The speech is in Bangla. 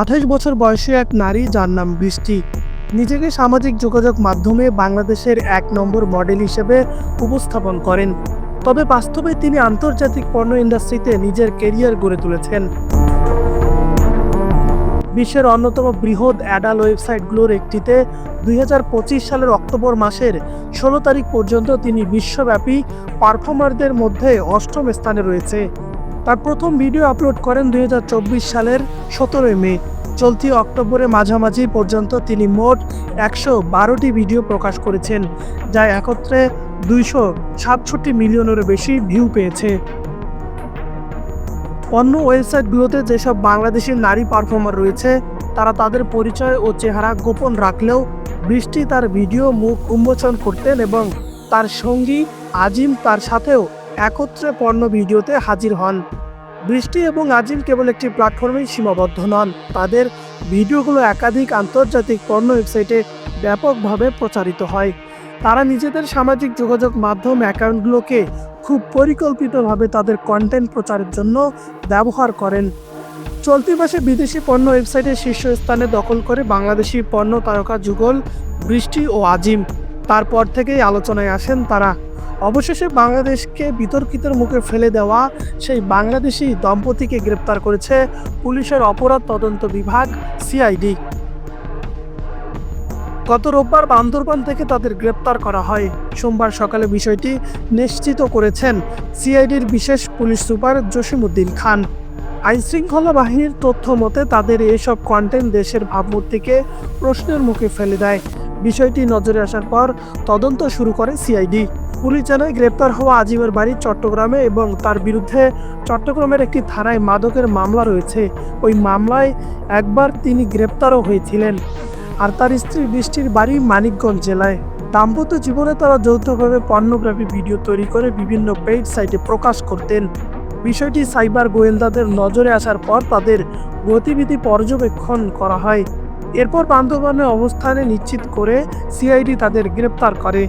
আঠাশ বছর বয়সী এক নারী যার নাম বৃষ্টি। নিজেকে সামাজিক যোগাযোগ মাধ্যমে বাংলাদেশের এক নম্বর মডেল হিসেবে উপস্থাপন করেন। তবে বাস্তবে তিনি আন্তর্জাতিক পণ্য ইন্ডাস্ট্রিতে নিজের কেরিয়ার গড়ে তুলেছেন। বিশ্বের অন্যতম বৃহৎ অ্যাডাল ওয়েবসাইটগুলোর একটিতে দুই হাজার পঁচিশ সালের অক্টোবর মাসের ষোলো তারিখ পর্যন্ত তিনি বিশ্বব্যাপী পারফর্মারদের মধ্যে অষ্টম স্থানে রয়েছে। তার প্রথম ভিডিও আপলোড করেন দুই হাজার চব্বিশ সালের সতেরোই মে। চলতি অক্টোবরের মাঝামাঝি পর্যন্ত তিনি মোট একশো বারোটি ভিডিও প্রকাশ করেছেন, যা একত্রে দুইশো সাতষট্টি মিলিয়নেরও বেশি ভিউ পেয়েছে। অন্য ওয়েবসাইটগুলোতে যেসব বাংলাদেশি নারী পারফর্মার রয়েছে, তারা তাদের পরিচয় ও চেহারা গোপন রাখলেও বৃষ্টি তার ভিডিও মুখ উন্মোচন করতেন এবং তার সঙ্গী আজিম তার সাথেও একত্রে পর্ণ ভিডিওতে হাজির হন। বৃষ্টি এবং আজিম কেবল একটি প্ল্যাটফর্মেই সীমাবদ্ধ নন। তাদের ভিডিওগুলো একাধিক আন্তর্জাতিক পর্ণ ওয়েবসাইটে ব্যাপকভাবে প্রচারিত হয়। তারা নিজেদের সামাজিক যোগাযোগ মাধ্যম অ্যাকাউন্টগুলোকে খুব পরিকল্পিতভাবে তাদের কন্টেন্ট প্রচারের জন্য ব্যবহার করেন। চলতি মাসে বিদেশি পণ্য ওয়েবসাইটের শীর্ষস্থানে দখল করে বাংলাদেশি পণ্য তারকা যুগল, বৃষ্টি ও আজিম। তারপর থেকেই আলোচনায় আসেন তারা। অবশেষে বাংলাদেশকে বিতর্কিতের মুখে ফেলে দেওয়া সেই বাংলাদেশি দম্পতিকে গ্রেপ্তার করেছে পুলিশের অপরাধ তদন্ত বিভাগ সিআইডি। গত রোববার বান্দরবান থেকে তাদের গ্রেপ্তার করা হয়। সোমবার সকালে বিষয়টি নিশ্চিত করেছেন সিআইডির বিশেষ পুলিশ সুপার জসিমউদ্দিন খান। আইনশৃঙ্খলা বাহিনীর তথ্য মতে তাদের এসব কন্টেন্ট দেশের ভাবমূর্তিকে প্রশ্নের মুখে ফেলে দেয়। বিষয়টি নজরে আসার পর তদন্ত শুরু করে সিআইডি পুলিশ জানায়, গ্রেপ্তার হওয়া আজিমের বাড়ি চট্টগ্রামে এবং তার বিরুদ্ধে চট্টগ্রামের একটি থানায় মাদকের মামলা রয়েছে। ওই মামলায় একবার তিনি গ্রেপ্তারও হয়েছিলেন। আর তার স্ত্রী বৃষ্টির বাড়ি মানিকগঞ্জ জেলায়। দাম্পত্য জীবনে তারা যৌথভাবে পর্নোগ্রাফি ভিডিও তৈরি করে বিভিন্ন পেইড সাইটে প্রকাশ করতেন। বিষয়টি সাইবার গোয়েন্দাদের নজরে আসার পর তাদের গতিবিধি পর্যবেক্ষণ করা হয়। এরপর বান্দরবানের অবস্থানে নিশ্চিত করে সিআইডি তাদের গ্রেপ্তার করে।